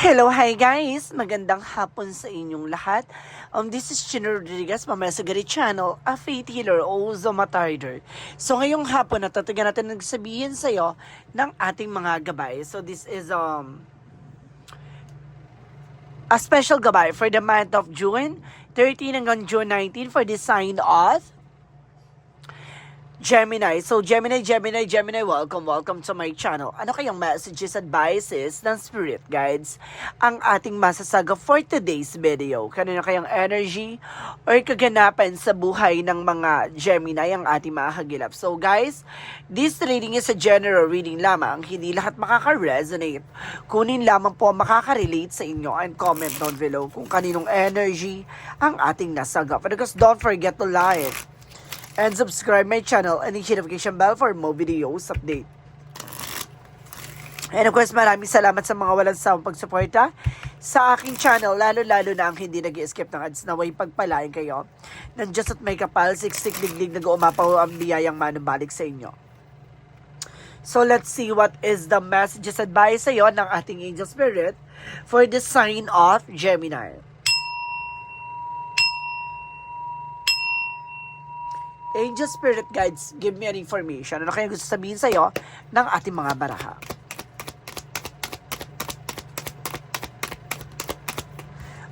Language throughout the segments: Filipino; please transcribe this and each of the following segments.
Hello, hi guys! Magandang hapon sa inyong lahat. Um, this is Chino Rodriguez, mamaya sa Gary Channel, a faith healer o Zomatarder. So ngayong hapon, natatagan natin nagsabihin sa'yo ng ating mga gabay. So this is um a special gabay for the month of June 13 hanggang June 19 for the sign of Gemini. So, Gemini, Gemini, Gemini, welcome, welcome to my channel. Ano kayang messages, advices ng spirit guides ang ating masasaga for today's video? Kanino kayang energy or kaganapan sa buhay ng mga Gemini ang ating makakagilap? So, guys, this reading is a general reading lamang. Hindi lahat makaka-resonate. Kunin lamang po makaka-relate sa inyo and comment down below kung kaninong energy ang ating nasagap. And of course, don't forget to like, and subscribe my channel and hit notification bell for more videos update. And of course, maraming salamat sa mga walang sawang pagsuporta sa aking channel, lalo-lalo na ang hindi nag skip ng ads na way pagpalain kayo. Ng Diyos at may kapal, siksik diglig nag-uumapaw ang biyayang manubalik sa inyo. So let's see what is the messages advice sa ng ating angel spirit for the sign of Gemini. Angel Spirit Guides, give me an information. Ano kaya gusto sabihin sa'yo ng ating mga baraha?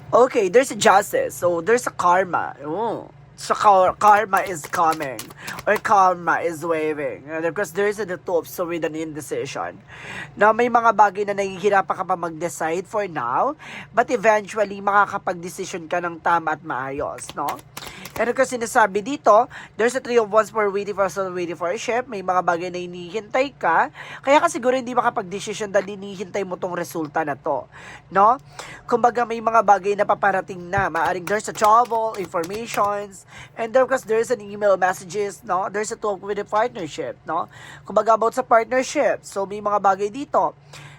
Okay, there's a justice. So, there's a karma. Oh. So, kar- karma is coming. Or karma is waving. Course, there's a the two of swords with an indecision. Na may mga bagay na nahihirapan ka pa mag-decide for now, but eventually, makakapag-decision ka ng tama at maayos, no? And kasi sinasabi dito, there's a three of wands for waiting for soul, waiting for a ship. May mga bagay na hinihintay ka. Kaya ka siguro hindi makapag-decision dahil hinihintay mo tong resulta na to. No? Kumbaga may mga bagay na paparating na. Maaring there's a trouble, informations, and there, because there's an email messages, no? There's a talk with a partnership, no? Kumbaga about sa partnership. So may mga bagay dito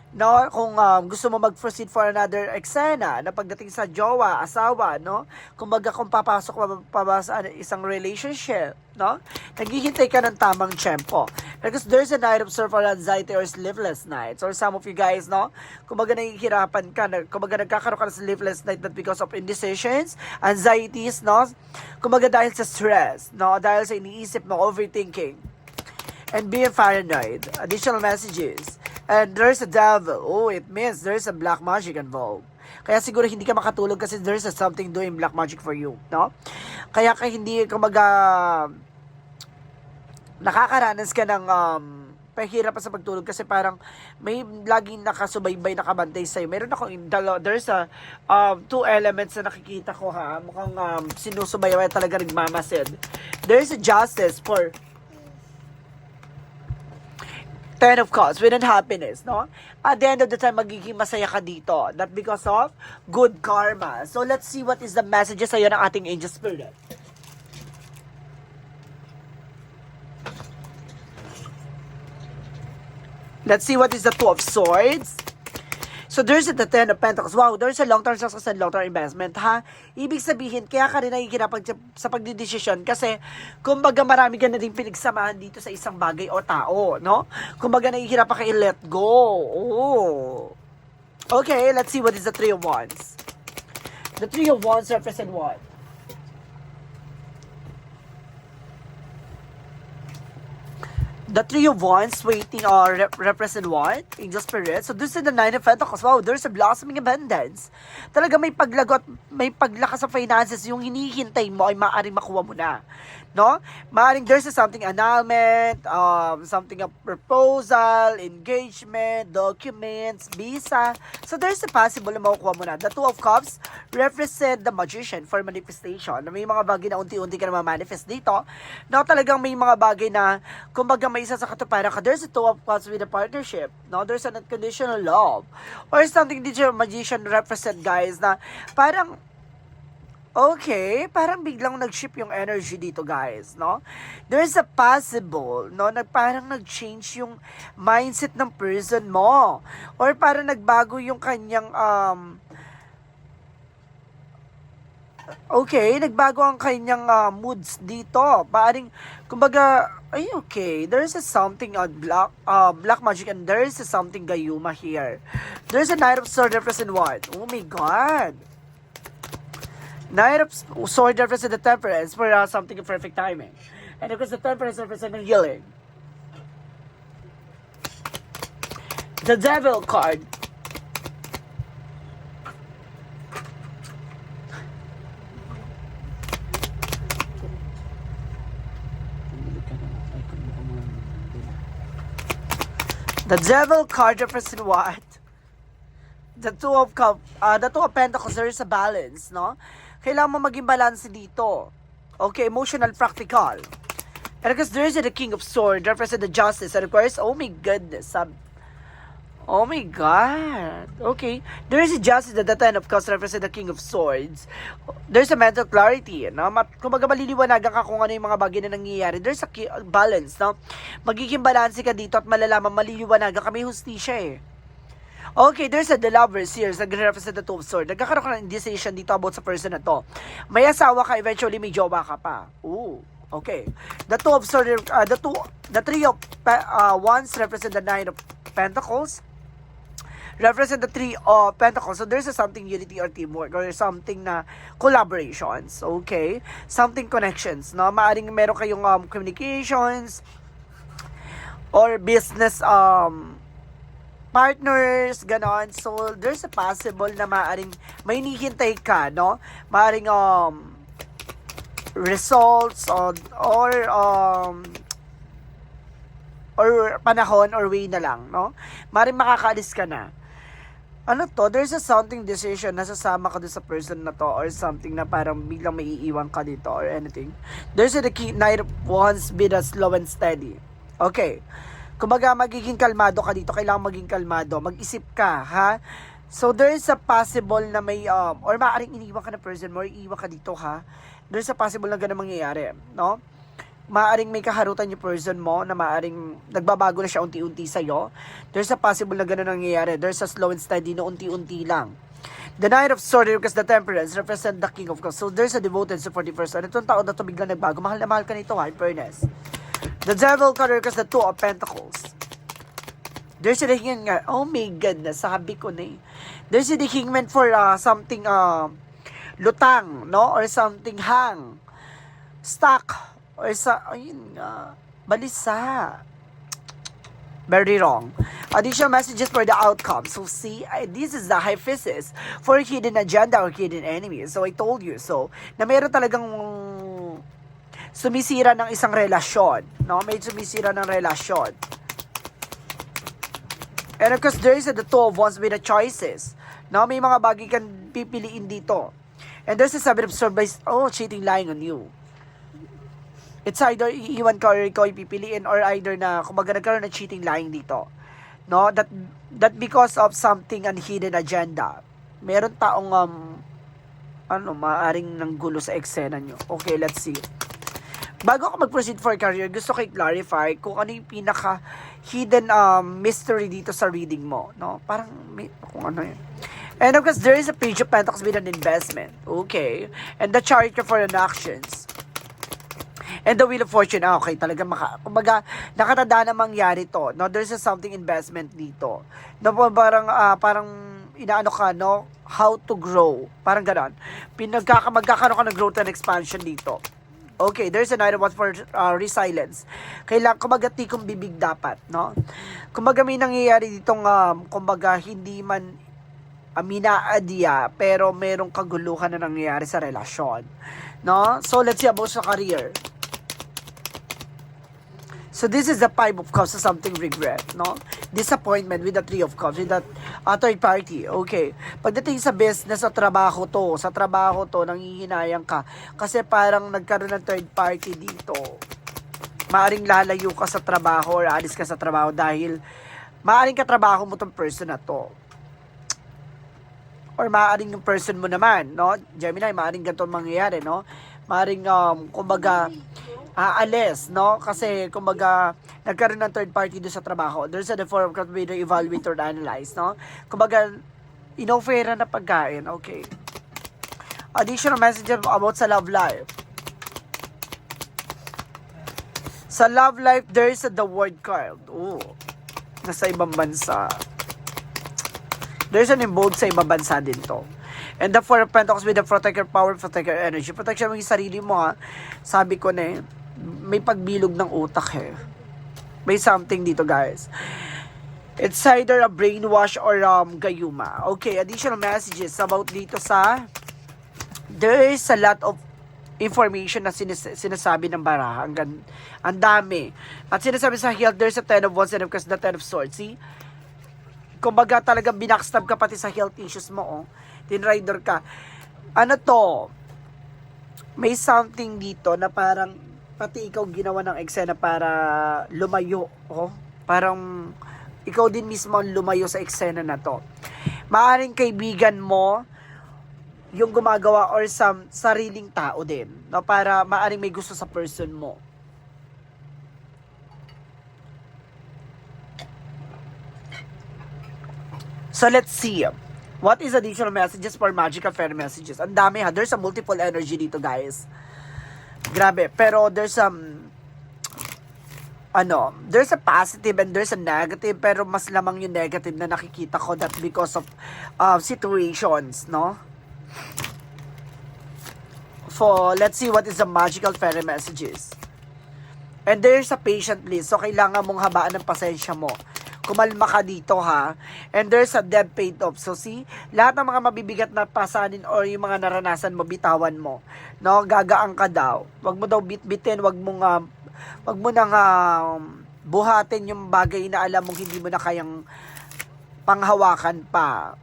no kung um, gusto mo mag-proceed for another eksena na pagdating sa jowa, asawa, no? Kumbaga kung papasok pa, sa isang relationship, no? Naghihintay ka ng tamang tempo. Because there's a night of surf or anxiety or sleepless nights. Or some of you guys, no? Kumbaga nahihirapan ka, na, kumbaga nagkakaroon ka ng sleepless night not because of indecisions, anxieties, no? Kumbaga dahil sa stress, no? Dahil sa iniisip mo, overthinking and being paranoid. Additional messages. And there's a devil. Oh, it means there's a black magic involved. Kaya siguro hindi ka makatulog kasi there's a something doing black magic for you, no? Kaya ka hindi kumaga nakakaranas ka ng um, pahirap pa sa pagtulog kasi parang may laging nakasubaybay nakabantay sa'yo. Meron ako, dalo, there's a um, two elements na nakikita ko ha. Mukhang um, sinusubaybay talaga nagmamasid. There's a justice for Ten of Cups, with happiness, no? At the end of the time, magiging masaya ka dito. Not because of good karma. So, let's see what is the message sa'yo ng ating angel spirit. Let's see what is the Two of Swords. So there's the Ten of Pentacles. Wow, there's a long-term success and long-term investment, ha? Ibig sabihin, kaya ka rin nahihirapan sa, pagdidesisyon kasi kumbaga marami ka na din pinagsamahan dito sa isang bagay o tao, no? Kumbaga nahihirapan ka i-let go. Oh. Okay, let's see what is the Three of Wands. The Three of Wands represent what? The Three of Wands waiting or rep- represent what? Angel Spirit. So, this is the Nine of Pentacles. Wow, there's a blossoming abundance. Talaga may paglagot, may paglakas sa finances. Yung hinihintay mo ay maaaring makuha mo na. No? Maaaring there's a something annulment, um, something a proposal, engagement, documents, visa. So, there's a possible na makukuha mo na. The Two of Cups represent the magician for manifestation. May mga bagay na unti-unti ka na ma-manifest dito. No, talagang may mga bagay na, kumbaga may isa sa katuparan ka. There's a Two of Cups with a partnership. No, there's an unconditional love. Or something did your magician represent, guys, na parang Okay, parang biglang nag-ship yung energy dito, guys, no? There's a possible, no, na parang nag-change yung mindset ng person mo. Or parang nagbago yung kanyang, um, okay, nagbago ang kanyang uh, moods dito. Paring, kumbaga, Ay, okay. There is a something on black, uh, black magic and there is a something Gayuma here. There's a Knight of Sword represent what? Oh my God. Knight of Sword represent the Temperance for uh, something of perfect timing. And because the Temperance represent the healing. The Devil card. The Devil card represent what? The Two of Cup, uh, the Two of Pentacles, there is a balance, no? Kailangan mo maging balance dito. Okay, emotional, practical. And because there is the King of Swords, represent the Justice, and of oh my goodness, sab Oh my God. Okay. There is a justice that the Ten of Cups represent the King of Swords. There's a mental clarity. No? Mat kumbaga maliliwanagan ka kung ano yung mga bagay na nangyayari. There's a balance. No? Magiging balanse ka dito at malalaman maliliwanagan ka. May hustisya eh. Okay, there's a the lovers here sa represent the two of swords. Nagkakaroon ka ng indecision dito about sa person na to. May asawa ka, eventually may jowa ka pa. Ooh. Okay. The two of swords, uh, the two, the three of uh, wands represent the nine of pentacles represent the three of pentacles. So there's a something unity or teamwork or something na collaborations, okay? Something connections, no? Maaring meron kayong um, communications or business um partners, ganon. So, there's a possible na maaring may hinihintay ka, no? Maaring um results or, or um or panahon or way na lang, no? Maring makakaalis ka na. Ano to? There's a something decision na sasama ka doon sa person na to or something na parang biglang may iiwan ka dito or anything. There's a the key night once be the slow and steady. Okay. Kumbaga magiging kalmado ka dito, kailangan maging kalmado. Mag-isip ka, ha? So there is a possible na may um or maaaring iniwan ka na person mo or iiwan ka dito, ha? There's a possible na ganun mangyayari, no? maaring may kaharutan yung person mo na maaring nagbabago na siya unti-unti sa'yo. There's a possible na ganun nangyayari. There's a slow and steady na unti-unti lang. The Knight of Swords because the Temperance represent the King of Cups. So there's a devoted supportive person. Itong tao na to biglang nagbago. Mahal na mahal ka nito, ha? In fairness. The Devil because the Two of Pentacles. There's a hangman nga. Oh my goodness, sabi ko na eh. There's a hangman for uh, something uh, lutang, no? Or something hang. Stuck. Or sa, ayun nga, balisa. Very wrong. Additional messages for the outcome. So see, I, this is the hyphesis for hidden agenda or hidden enemy. So I told you so na meron talagang sumisira ng isang relasyon. No? May sumisira ng relasyon. And of course, there is the two of wands with the choices. No? May mga bagay kang pipiliin dito. And there's a seven of swords oh, cheating lying on you. It's either iiwan ka or ikaw ipipiliin or either na kumbaga nagkaroon ng cheating lying dito. No? That, that because of something and hidden agenda. Meron taong um, ano, maaring ng gulo sa eksena nyo. Okay, let's see. Bago ako mag-proceed for career, gusto ko i-clarify kung ano yung pinaka hidden um, mystery dito sa reading mo. No? Parang, may, kung ano yun. And of course, there is a page of pentacles with an investment. Okay. And the chariot for an actions. And the Wheel of Fortune, ah, okay, talaga maka, kumbaga, nakatanda na mangyari to, no? There's a something investment dito. No, parang, ah, parang, inaano ka, no? How to grow. Parang ganon. Pinagkaka, magkakaroon ka ng growth and expansion dito. Okay, there's an item for uh, resilience. Kailangan, kumbaga, tikong bibig dapat, no? Kumbaga, may nangyayari ditong, um, kumbaga, hindi man aminaadya, pero merong kaguluhan na nangyayari sa relasyon. No? So, let's see about sa career. So this is the five of cups something regret, no? Disappointment with the three of cups, with that uh, third party. Okay. Pagdating sa business, sa trabaho to, sa trabaho to, nangihinayang ka. Kasi parang nagkaroon ng third party dito. Maaring lalayo ka sa trabaho or alis ka sa trabaho dahil maaring katrabaho mo tong person na to. Or maaring yung person mo naman, no? Gemini, maaring ganito ang mangyayari, no? Maaring, um, kumbaga, aalis, no? Kasi, kumbaga, nagkaroon ng third party doon sa trabaho. There's a four of cups with the evaluate or analyze, no? Kumbaga, inofera na pagkain, okay. Additional message about sa love life. Sa love life, there is the word card. Oh, nasa ibang bansa. There's an involved sa ibang bansa din to. And the Four of Pentacles with the protect your power, protect your energy. Protection mo yung sarili mo ha. Sabi ko na eh, may pagbilog ng utak eh. May something dito guys. It's either a brainwash or um, gayuma. Okay, additional messages about dito sa there is a lot of information na sinas- sinasabi ng baraha. Ang, gan- ang dami. At sinasabi sa health, there's a ten of wands and of course the ten of swords. See? Kumbaga talagang binackstab ka pati sa health issues mo. Oh. Tinrider ka. Ano to? May something dito na parang pati ikaw ginawa ng eksena para lumayo. Oh. Parang ikaw din mismo ang lumayo sa eksena na to. Maaring kaibigan mo, yung gumagawa or sa sariling tao din no para maaring may gusto sa person mo So let's see. What is additional messages for magical fairy messages? Ang dami ha. There's a multiple energy dito, guys. Grabe. Pero there's some ano, there's a positive and there's a negative pero mas lamang yung negative na nakikita ko that because of uh, situations, no? For, let's see what is the magical fairy messages. And there's a patient list. So, kailangan mong habaan ng pasensya mo. Kumalma ka dito, ha? And there's a debt paid off. So, see? Lahat ng mga mabibigat na pasanin or yung mga naranasan mo, bitawan mo. No? Gagaan ka daw. Wag mo daw bitbitin. Wag mo nga, wag mo nang um, buhatin yung bagay na alam mong hindi mo na kayang panghawakan pa.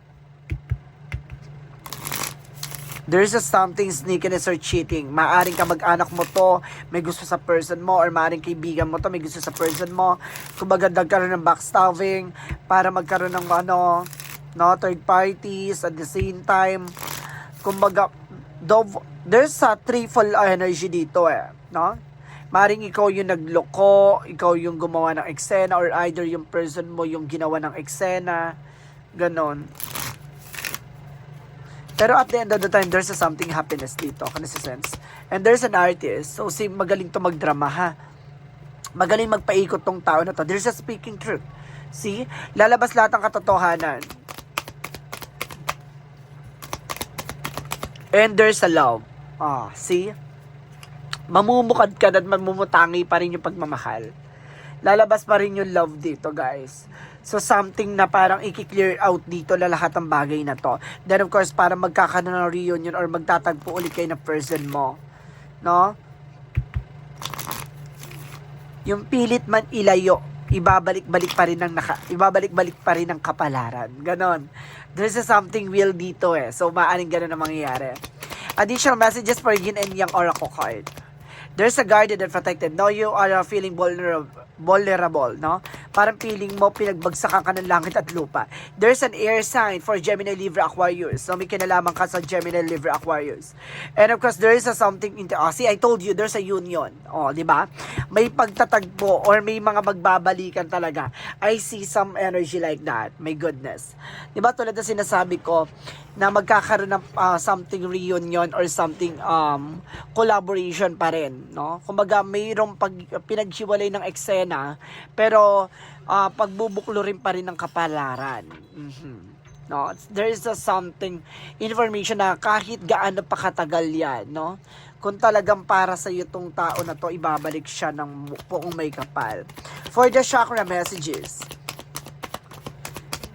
There's a something sneakiness or cheating. Maaring ka mag-anak mo to, may gusto sa person mo, or maaring kaibigan mo to, may gusto sa person mo. Kumbaga, nagkaroon ng backstabbing para magkaroon ng ano, no, third parties at the same time. Kumbaga, dov, there's a threefold energy dito eh, no? Maring ikaw yung nagloko, ikaw yung gumawa ng eksena, or either yung person mo yung ginawa ng eksena, ganon. Pero at the end of the time, there's a something happiness dito, sense. And there's an artist, so si magaling to magdrama ha. Magaling magpaikot tong tao na to. There's a speaking truth. See? Lalabas lahat ng katotohanan. And there's a love. Ah, see? Mamumukad ka at mamumutangi pa rin yung pagmamahal. Lalabas pa rin yung love dito, guys. So, something na parang i-clear out dito na lahat ng bagay na to. Then, of course, para magkakaroon ng reunion or magtatagpo ulit kayo na person mo. No? Yung pilit man ilayo, ibabalik-balik pa rin ng naka, ibabalik-balik pa rin ng kapalaran. Ganon. There's a something real dito eh. So, maaring ganon ang mangyayari. Additional messages for Yin and Yang Oracle card. There's a guarded and protected. No, you are uh, feeling vulnerable, vulnerable, no? Parang feeling mo pinagbagsakan ka ng langit at lupa. There's an air sign for Gemini, Libra, Aquarius. So, may kinalaman ka sa Gemini, Libra, Aquarius. And of course, there is a something, in oh, see, I told you, there's a union. Oh, di ba? May pagtatagpo or may mga magbabalikan talaga. I see some energy like that. My goodness. Di ba, tulad na sinasabi ko, na magkakaroon ng uh, something reunion or something um collaboration pa rin no? Kumbaga mayroong pag pinaghiwalay ng eksena pero uh, pagbubuklo rin pa rin ng kapalaran. Mhm no? There is a something information na kahit gaano pa katagal yan no? Kung talagang para sa iyo tong tao na to ibabalik siya ng buong may kapal. For the chakra messages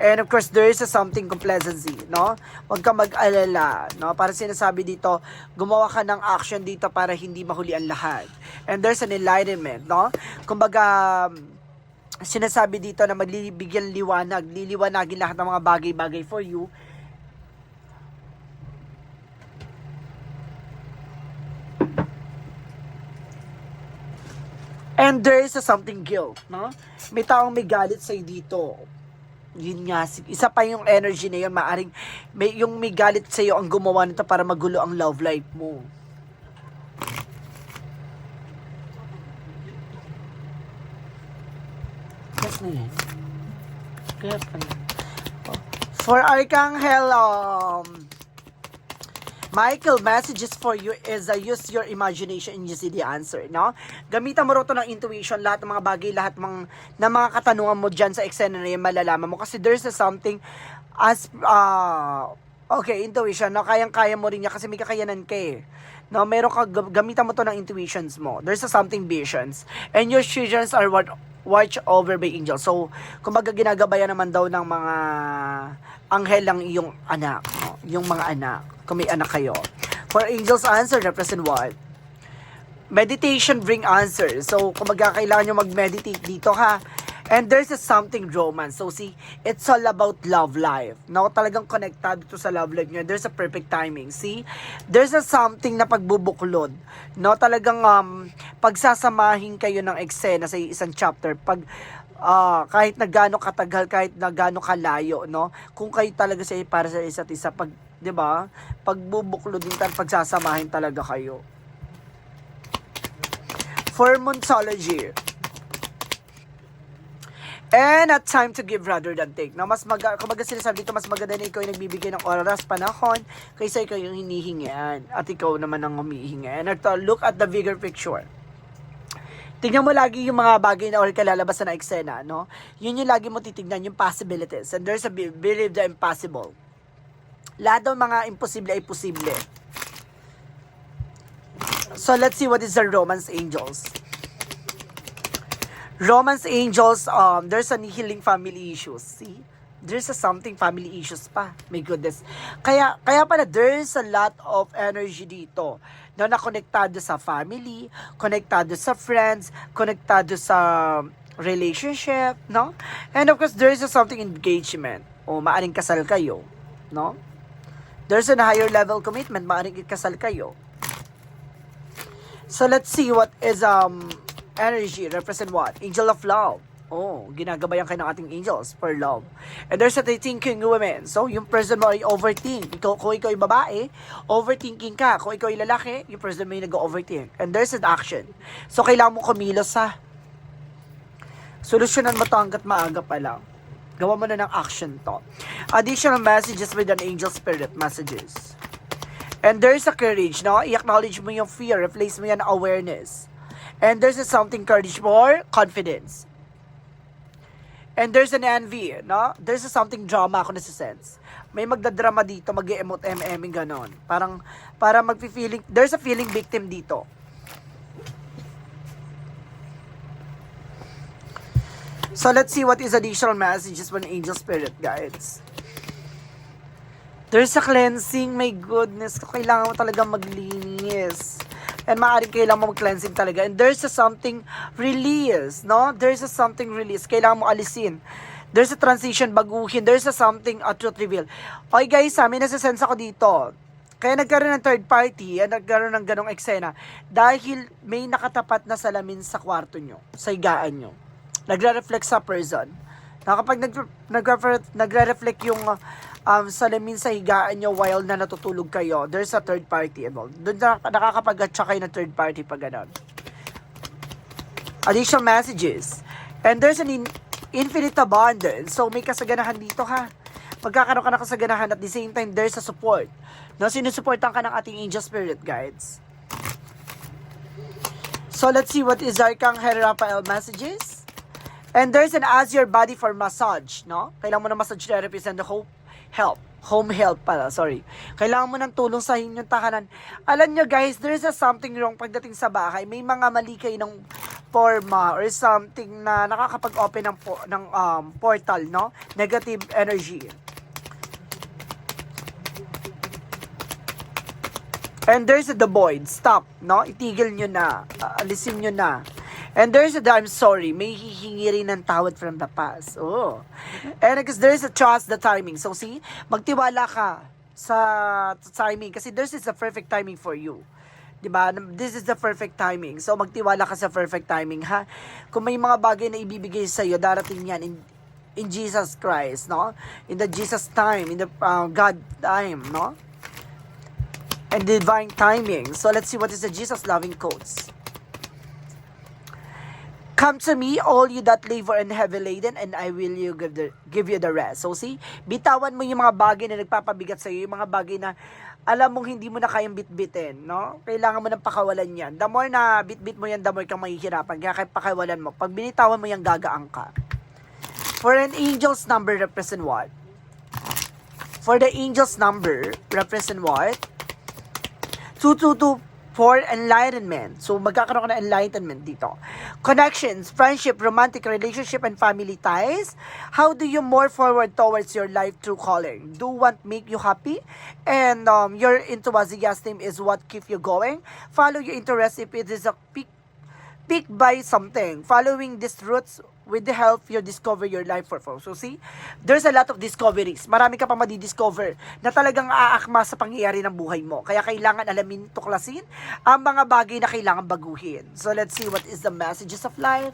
And of course, there is a something complacency, no? Huwag ka mag-alala, no? Para sinasabi dito, gumawa ka ng action dito para hindi mahuli ang lahat. And there's an enlightenment, no? Kumbaga, sinasabi dito na maglibigyan liwanag, liliwanagin lahat ng mga bagay-bagay for you. And there is a something guilt, no? May taong may galit sa'yo dito yun nga, isa pa yung energy na yun, maaring may, yung may galit sa iyo ang gumawa nito para magulo ang love life mo. Yes na yan. Yes na yan. For Archangel, um, Michael, messages for you is uh, use your imagination and you see the answer, no? Gamitan mo rin to ng intuition, lahat ng mga bagay, lahat ng, ng mga katanungan mo dyan sa eksena na yan, malalaman mo. Kasi there's a something as, uh, okay, intuition, no? Kayang-kaya mo rin niya kasi may kakayanan ka eh. No, meron ka, gam- gamitan mo to ng intuitions mo. There's a something visions. And your visions are what watch over by angels. So, kumbaga ginagabayan naman daw ng mga anghel ang iyong anak. Yung mga anak. Kung may anak kayo. For angels answer represent what? Meditation bring answers. So, kumbaga kailangan nyo mag-meditate dito ha. And there's a something romance. So, see, it's all about love life. No, talagang connectado to sa love life nyo. There's a perfect timing. See, there's a something na pagbubuklod. No, talagang um, pagsasamahin kayo ng eksena sa isang chapter. Pag ah, kahit na gaano katagal, kahit na gaano kalayo, no? Kung kayo talaga sa para sa isa't isa, pag, 'di ba? Pagbubuklod din tal pagsasamahin talaga kayo. For Monsology. And at time to give rather than take. Na mas mag kumbaga sinasabi dito mas maganda na ikaw yung nagbibigay ng oras, panahon, kaysa ikaw yung hinihingian at ikaw naman ang humihingi. And uh, look at the bigger picture. Tingnan mo lagi yung mga bagay na or kalalabasan na eksena, no? Yun yung lagi mo titignan, yung possibilities. And there's a be- believe the impossible. Lahat ng mga imposible ay posible. So let's see what is the Romance Angels. Romance Angels, um, there's a healing family issues. See? There's a something family issues pa. My goodness. Kaya, kaya pala, there's a lot of energy dito na nakonektado sa family, konektado sa friends, konektado sa relationship, no? And of course, there is a something engagement. O maaring kasal kayo, no? There's a higher level commitment, maaring ikasal kayo. So let's see what is um energy represent what? Angel of love. Oh, ginagabayan kayo ng ating angels for love. And there's a thinking women. So, yung person mo ay overthink. Ikaw, kung ikaw ay babae, overthinking ka. Kung ikaw ay lalaki, yung person mo ay nag-overthink. And there's an action. So, kailangan mo kumilos ha. Solusyonan mo to hanggat maaga pa lang. Gawa mo na ng action to. Additional messages with an angel spirit messages. And there's a courage, no? I-acknowledge mo yung fear, replace mo yan awareness. And there's a something courage more, confidence. And there's an envy, no? There's a something drama ako nasa-sense. May magdadrama dito, mag emote mm ganon. Parang, para magpi-feeling, there's a feeling victim dito. So let's see what is additional messages from angel spirit guides. There's a cleansing, my goodness. Kailangan mo talaga maglinis. And maaaring kailangan mo mag-cleansing talaga. And there's a something release, no? There's a something release. Kailangan mo alisin. There's a transition, baguhin. There's a something, a truth reveal. Okay guys, sa amin nasa-sense ako dito. Kaya nagkaroon ng third party, at nagkaroon ng ganong eksena. Dahil may nakatapat na salamin sa kwarto nyo, sa higaan nyo. Nagre-reflect sa person. Na kapag nag, nagre- nagre-reflect yung uh, um, salamin sa higaan nyo while na natutulog kayo, there's a third party involved. Doon na, nakakapag-atcha kayo ng third party pag ganon. Additional messages. And there's an in- infinite abundance. So, may kasaganahan dito ha. Magkakaroon ka ng kasaganahan at the same time, there's a support. No, sinusuportan ka ng ating angel spirit guides. So, let's see what is Arcangel Raphael messages. And there's an ask your body for massage, no? Kailangan mo ng massage therapist and the hope, help. Home help pala, sorry. Kailangan mo ng tulong sa inyong tahanan. Alam nyo guys, there is a something wrong pagdating sa bahay. May mga mali kayo ng forma or something na nakakapag-open ng, po, ng um, portal, no? Negative energy. And there's the void. Stop, no? Itigil nyo na. Uh, alisin nyo na. And there's a I'm sorry. May hihingi rin ng tawad from the past. Oh. And because there's a trust the timing. So see, magtiwala ka sa timing kasi this is the perfect timing for you. 'Di ba? This is the perfect timing. So magtiwala ka sa perfect timing ha. Kung may mga bagay na ibibigay sa iyo, darating 'yan in in Jesus Christ, no? In the Jesus time, in the uh, God time, no? And divine timing. So let's see what is the Jesus loving quotes. Come to me, all you that labor and heavy laden, and I will you give, the, give you the rest. So see, bitawan mo yung mga bagay na nagpapabigat sa iyo, yung mga bagay na alam mong hindi mo na kayang bitbitin, no? Kailangan mo nang pakawalan yan. The more na bitbit mo yan, the more kang mahihirapan. Kaya kaya pakawalan mo. Pag binitawan mo yan, gagaang ka. For an angel's number, represent what? For the angel's number, represent what? 222 for enlightenment. So, magkakaroon ka ng enlightenment dito. Connections, friendship, romantic relationship, and family ties. How do you more forward towards your life through calling? Do what make you happy? And um, your enthusiasm is what keep you going? Follow your interest if it is a peak pick by something. Following these routes with the help you discover your life purpose. So see, there's a lot of discoveries. Marami ka pang madidiscover na talagang aakma sa pangyayari ng buhay mo. Kaya kailangan alamin, tuklasin ang mga bagay na kailangan baguhin. So let's see what is the messages of life.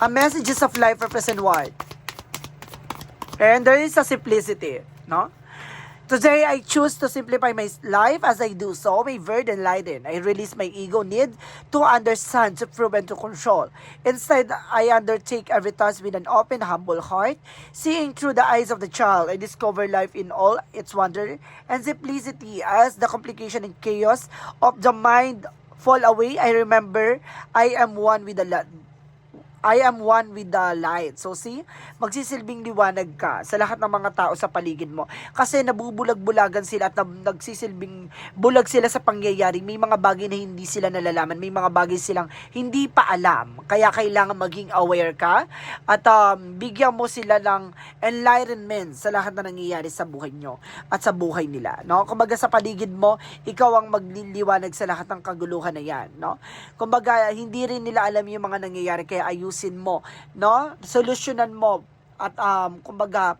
Ang messages of life represent what? And there is a simplicity, no? Today, I choose to simplify my life as I do so. May burden lighten. I release my ego need to understand, to prove, and to control. Instead, I undertake every task with an open, humble heart. Seeing through the eyes of the child, I discover life in all its wonder and simplicity as the complication and chaos of the mind fall away. I remember I am one with the I am one with the light. So see, magsisilbing liwanag ka sa lahat ng mga tao sa paligid mo. Kasi nabubulag-bulagan sila at nag- nagsisilbing bulag sila sa pangyayari. May mga bagay na hindi sila nalalaman. May mga bagay silang hindi pa alam. Kaya kailangan maging aware ka at um, bigyan mo sila ng enlightenment sa lahat na nangyayari sa buhay nyo at sa buhay nila. No? Kumbaga sa paligid mo, ikaw ang magliliwanag sa lahat ng kaguluhan na yan. No? Kumbaga, hindi rin nila alam yung mga nangyayari kaya ayusin mo. No? Solusyonan mo at um, kumbaga,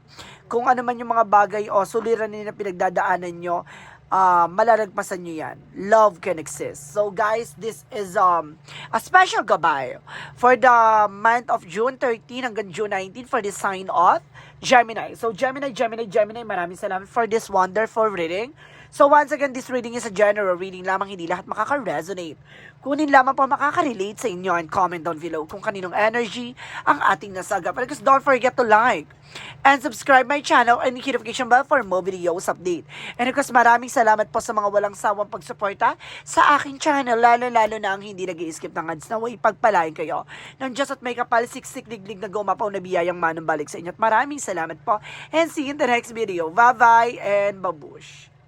kung ano man yung mga bagay o suliranin na pinagdadaanan nyo, uh, malalagpasan nyo yan. Love can exist. So guys, this is um a special gabay for the month of June 13 hanggang June 19 for the sign of Gemini. So Gemini, Gemini, Gemini, maraming salamat for this wonderful reading. So once again, this reading is a general reading lamang, hindi lahat makaka-resonate. Kunin lamang po makaka-relate sa inyo and comment down below kung kaninong energy ang ating nasaga. Because don't forget to like and subscribe my channel and hit notification bell for more videos update. And of course, maraming salamat po sa mga walang sawang pagsuporta sa aking channel, lalo-lalo na ang hindi nag skip ng ads na way pagpalain kayo. Nang Diyos at may kapal, siksik, liglig na gumapaw na biyayang manong balik sa inyo. At maraming salamat po and see you in the next video. Bye-bye and babush!